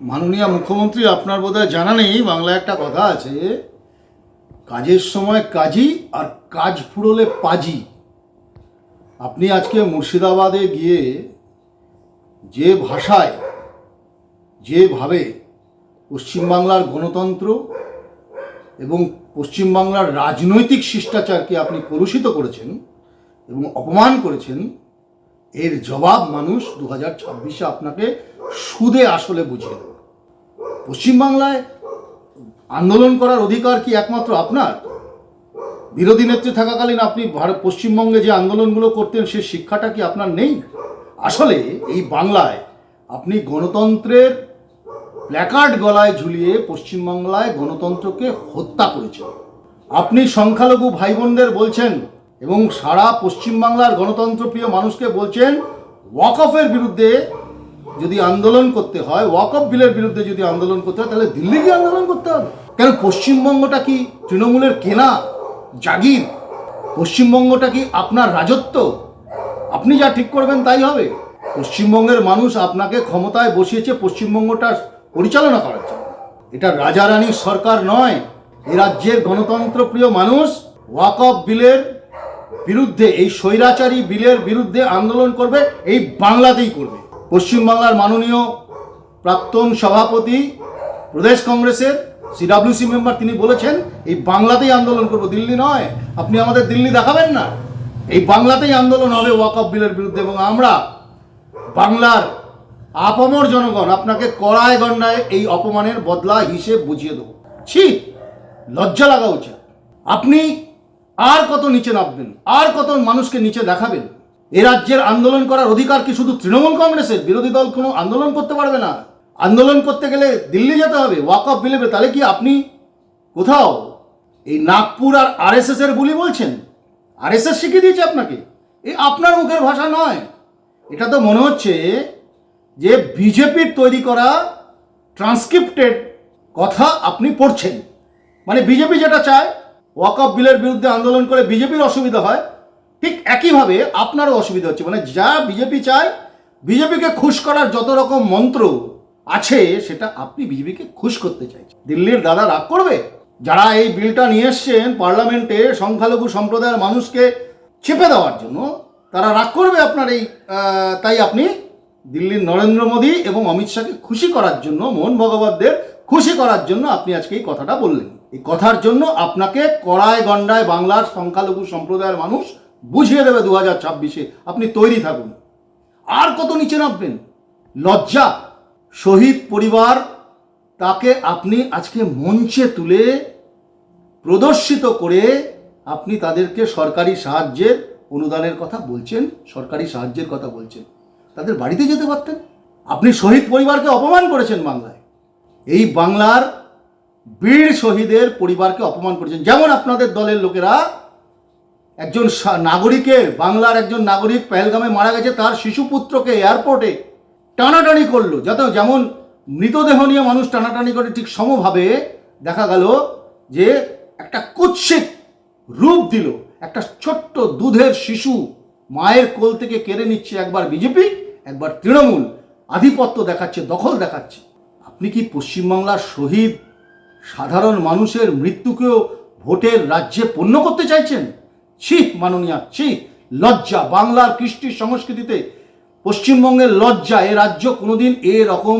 মাননীয় মুখ্যমন্ত্রী, আপনার বোধহয় জানা নেই, বাংলায় একটা কথা আছে, কাজের সময় কাজী আর কাজ ফুরলে পাজি। আপনি আজকে মুর্শিদাবাদে গিয়ে যে ভাষায়, যেভাবে পশ্চিমবাংলার গণতন্ত্র এবং পশ্চিমবাংলার রাজনৈতিক শিষ্টাচারকে আপনি কলুষিত করেছেন এবং অপমান করেছেন এর জবাব মানুষ দু হাজার ছাব্বিশে আপনাকে সুদে আসলে বুঝিয়ে দেবে। পশ্চিমবাংলায় আন্দোলন করার অধিকার কি একমাত্র আপনার? বিরোধী নেত্রী থাকাকালীন আপনি ভারত পশ্চিমবঙ্গে যে আন্দোলনগুলো করতেন, সে শিক্ষাটা কি আপনার নেই? আসলে এই বাংলায় আপনি গণতন্ত্রের প্ল্যাকার্ড গলায় ঝুলিয়ে পশ্চিমবাংলায় গণতন্ত্রকে হত্যা করেছেন। আপনি সংখ্যালঘু ভাই বোনদের বলছেন এবং সারা পশ্চিমবাংলার গণতন্ত্রপ্রিয় মানুষকে বলছেন, ওয়াকফের বিরুদ্ধে যদি আন্দোলন করতে হয়, ওয়াকফ বিলের বিরুদ্ধে যদি আন্দোলন করতে হয়, তাহলে দিল্লি গিয়ে আন্দোলন করতে হবে। কেন পশ্চিমবঙ্গটা কি তৃণমূলের কেনা জাগির? পশ্চিমবঙ্গটা কি আপনার রাজত্ব? আপনি যা ঠিক করবেন তাই হবে। পশ্চিমবঙ্গের মানুষ আপনাকে ক্ষমতায় বসিয়েছে পশ্চিমবঙ্গটা পরিচালনা করার জন্য। এটা রাজারানীর সরকার নয়, এ রাজ্যের গণতন্ত্রপ্রিয় মানুষ ওয়াকফ বিলের বিরুদ্ধে, এই স্বৈরাচারী বিলের বিরুদ্ধে আন্দোলন করবে, এই বাংলাতেই করবে। পশ্চিমবাংলার মাননীয় প্রাক্তন সভাপতি, প্রদেশ কংগ্রেসের সিডাব্লিউসি মেম্বার, তিনি বলেছেন, এই বাংলাতেই আন্দোলন করব। দিল্লি নয়, আপনি আমাদের দিল্লি দেখাবেন না। এই বাংলাতেই আন্দোলন হবে ওয়াকফ বিলের বিরুদ্ধে এবং আমরা বাংলার আপামর জনগণ আপনাকে কড়ায় গণ্ডায় এই অপমানের বদলা হিসেব বুঝিয়ে দেবো। ছি, লজ্জা লাগা উচিত। আপনি আর কত নিচে নামবেন? আর কত মানুষকে নিচে দেখাবেন? এ রাজ্যের আন্দোলন করার অধিকার কি শুধু তৃণমূল কংগ্রেসের? বিরোধী দল কোনো আন্দোলন করতে পারবে না। আন্দোলন করতে গেলে দিল্লি যেতে হবে। ওয়াক অফ বিলেবে তাহলে কি আপনি কোথাও? এই নাগপুর আর আরএসএস এর বুলি বলছেন? আরএসএস শিখিয়ে দিয়েছে আপনাকে। এই আপনার মুখের ভাষা নয়। এটা তো মনে হচ্ছে যে বিজেপির তৈরি করা ট্রান্সক্রিপ্টেড কথা আপনি পড়ছেন। মানে বিজেপি যেটা চায় ওয়াকফ বিলের বিরুদ্ধে আন্দোলন করে বিজেপির অসুবিধা হয়, ঠিক একইভাবে আপনারও অসুবিধা হচ্ছে। মানে যা বিজেপি চায়, বিজেপিকে খুশ করার যত রকম মন্ত্র আছে, সেটা আপনি বিজেপিকে খুশ করতে চাইছেন। দিল্লির দাদা রাগ করবে? যারা এই বিলটা নিয়ে এসছেন, পার্লামেন্টে সংখ্যালঘু সম্প্রদায়ের মানুষকে চেপে দেওয়ার জন্য, তারা রাগ করবে আপনার এই তাই আপনি দিল্লির নরেন্দ্র মোদী এবং অমিত শাহকে খুশি করার জন্য, মোহন ভগবতদের খুশি করার জন্য আপনি আজকে এই কথাটা বললেন। এই কথার জন্য আপনাকে কড়ায় গন্ডায় বাংলার সংখ্যালঘু সম্প্রদায়ের মানুষ বুঝিয়ে দেবে দু হাজার ছাব্বিশে। আপনি তৈরি থাকুন। আর কত নিচে নামবেন? লজ্জা। শহীদ পরিবার তাকে আপনি আজকে মঞ্চে তুলে প্রদর্শিত করে আপনি তাদেরকে সরকারি সাহায্যের অনুদানের কথা বলছেন, সরকারি সাহায্যের কথা বলছেন। তাদের বাড়িতে যেতে পারতেন? আপনি শহীদ পরিবারকে অপমান করেছেন বাংলায়। এই বাংলার বীর শহীদের পরিবারকে অপমান করেছেন। যেমন আপনাদের দলের লোকেরা একজন নাগরিকের বাংলার একজন নাগরিক পেহেলগামে মারা গেছে, তার শিশুপুত্রকে এয়ারপোর্টে টানাটানি করল। যাতে, যেমন মৃতদেহ নিয়ে মানুষ টানাটানি করে, ঠিক সমভাবে দেখা গেল যে একটা কুৎসিত রূপ দিল। একটা ছোট্ট দুধের শিশু মায়ের কোল থেকে কেড়ে নিচ্ছে একবার বিজেপি, একবার তৃণমূল। আধিপত্য দেখাচ্ছে, দখল দেখাচ্ছে। আপনি কি পশ্চিমবাংলার শহীদ সাধারণ মানুষের মৃত্যুকেও ভোটের রাজ্যে পণ্য করতে চাইছেন? ছি, মাননীয়া, ছি, লজ্জা। বাংলার কৃষ্টি সংস্কৃতিতে পশ্চিমবঙ্গের লজ্জা এ রাজ্য কোনোদিন এরকম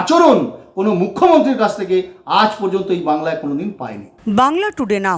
আচরণ কোনো মুখ্যমন্ত্রীর কাছ থেকে আজ পর্যন্ত এই বাংলায় কোনোদিন পায়নি। বাংলা টুডে নাও।